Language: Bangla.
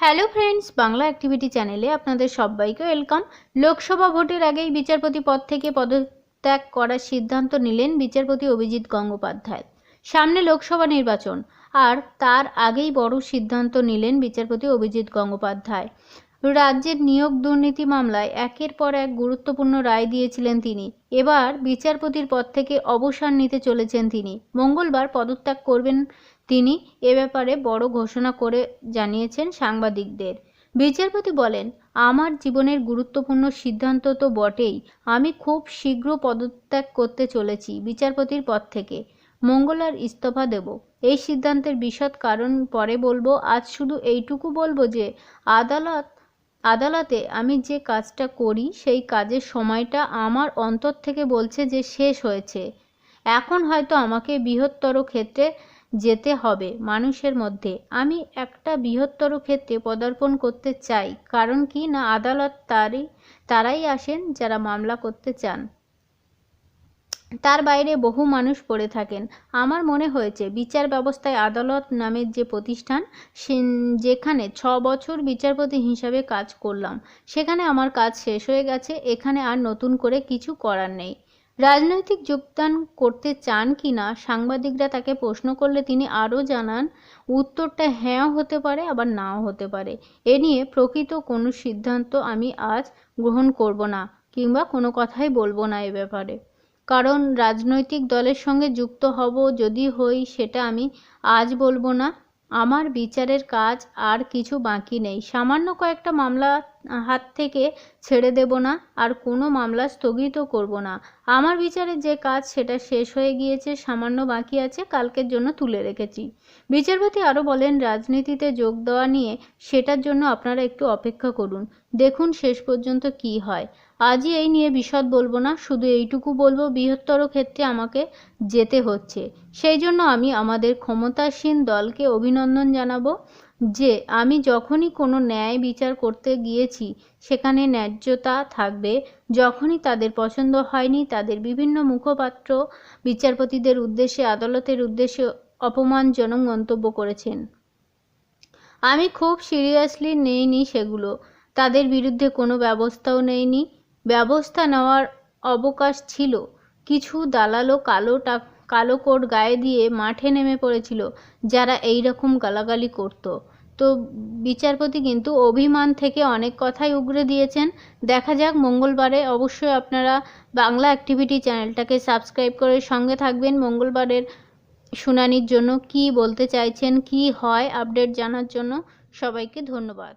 হ্যালো ফ্রেন্ডস বাংলা অ্যাক্টিভিটি চ্যানেলে আপনাদের সবাইকে ওয়েলকাম লোকসভা ভোটের আগেই বিচারপতি পদ থেকে পদত্যাগ করার সিদ্ধান্ত নিলেন বিচারপতি অভিজিৎ গঙ্গোপাধ্যায়। সামনে লোকসভা নির্বাচন, আর তার আগেই বড় সিদ্ধান্ত নিলেন বিচারপতি অভিজিৎ গঙ্গোপাধ্যায়। রাজ্যের নিয়োগ দুর্নীতি মামলায় একের পর এক গুরুত্বপূর্ণ রায় দিয়েছিলেন তিনি। এবার বিচারপতির পদ থেকে অবসর নিতে চলেছেন তিনি। মঙ্গলবার পদত্যাগ করবেন তিনি এ ব্যাপারে বড় ঘোষণা করে জানিয়েছেন সাংবাদিকদের। বিচারপতি বলেন, আমার জীবনের গুরুত্বপূর্ণ সিদ্ধান্ত তো বটেই। আমি খুব শীঘ্র পদত্যাগ করতে চলেছি বিচারপতির পদ থেকে। মঙ্গলবার ইস্তফা দেব। এই সিদ্ধান্তের বিশদ কারণ পরে বলব। আজ শুধু এইটুকু বলব যে, আদালত, আদালতে আমি যে কাজটা করি, সেই কাজের সময়টা আমার অন্তর থেকে বলছে যে শেষ হয়েছে। এখন হয়তো আমাকে বৃহত্তর ক্ষেত্রে যেতে হবে মানুষের মধ্যে। আমি একটা বৃহত্তর ক্ষেত্রে পদার্পণ করতে চাই, কারণ কি না আদালত তারই, তারাই আসেন যারা মামলা করতে চান। তার বাইরে বহু মানুষ পড়ে থাকেন। আমার মনে হয়েছে বিচার ব্যবস্থায় আদালত নামের যে প্রতিষ্ঠান যেখানে ছ বছর বিচারপতি হিসাবে কাজ করলাম, সেখানে আমার কাজ শেষ হয়ে গেছে, এখানে আর নতুন করে কিছু করার নেই। রাজনৈতিক যোগদান করতে চান কি না সাংবাদিকরা তাকে প্রশ্ন করলে তিনি আরও জানান, উত্তরটা হ্যাঁ হতে পারে, আবার নাও হতে পারে। এ নিয়ে প্রকৃত কোনো সিদ্ধান্ত আমি আজ গ্রহণ করব না কিংবা কোনো কথাই বলব না এ ব্যাপারে। কারণ রাজনৈতিক দলের সঙ্গে যুক্ত হব যদি হই সেটা আমি আজ বলব না। আমার বিচারের কাজ আর কিছু বাকি নেই। সামান্য কয়েকটা মামলা হাত থেকে ছেড়ে দেব না, আর কোনো মামলা স্থগিত করব না। আমার বিচারের যে কাজ, সেটা শেষ হয়ে গিয়েছে, সামান্য বাকি আছে, কালকের জন্য তুলে রেখেছি। বিচারপতি আরও বলেন, রাজনীতিতে যোগ দেওয়া নিয়ে সেটার জন্য আপনারা একটু অপেক্ষা করুন। দেখুন শেষ পর্যন্ত কি হয়। আজই এই নিয়ে বিশদ বলব না, শুধু এইটুকু বলব, বৃহত্তর ক্ষেত্রে আমাকে যেতে হচ্ছে। সেই জন্য আমি আমাদের ক্ষমতাসীন দলকে অভিনন্দন জানাব যে, আমি যখনই কোনো ন্যায় বিচার করতে গিয়েছি, সেখানে ন্যায্যতা থাকবে। যখনই তাদের পছন্দ হয়নি, তাদের বিভিন্ন মুখপাত্র বিচারপতিদের উদ্দেশ্যে, আদালতের উদ্দেশ্যে অপমানজনক মন্তব্য করেছেন। আমি খুব সিরিয়াসলি নেইনি সেগুলো। তাদের বিরুদ্ধে কোনো ব্যবস্থাও নেইনি। ব্যবস্থা নেওয়ার অবকাশ ছিল। কিছু দালালও কালো টাক কালো কোট গায়ে দিয়ে মাঠে নেমে পড়েছিল, যারা এই রকম গালাগালি করত। তো বিচারপতি কিন্তু অভিমান থেকে অনেক কথাই উগরে দিয়েছেন। দেখা যাক, মঙ্গলবারে অবশ্যই আপনারা বাংলা অ্যাক্টিভিটি চ্যানেলটাকে সাবস্ক্রাইব করে সঙ্গে থাকবেন। মঙ্গলবারের শুনানির জন্য কি বলতে চাইছেন, কি হয় আপডেট জানার জন্য সবাইকে ধন্যবাদ।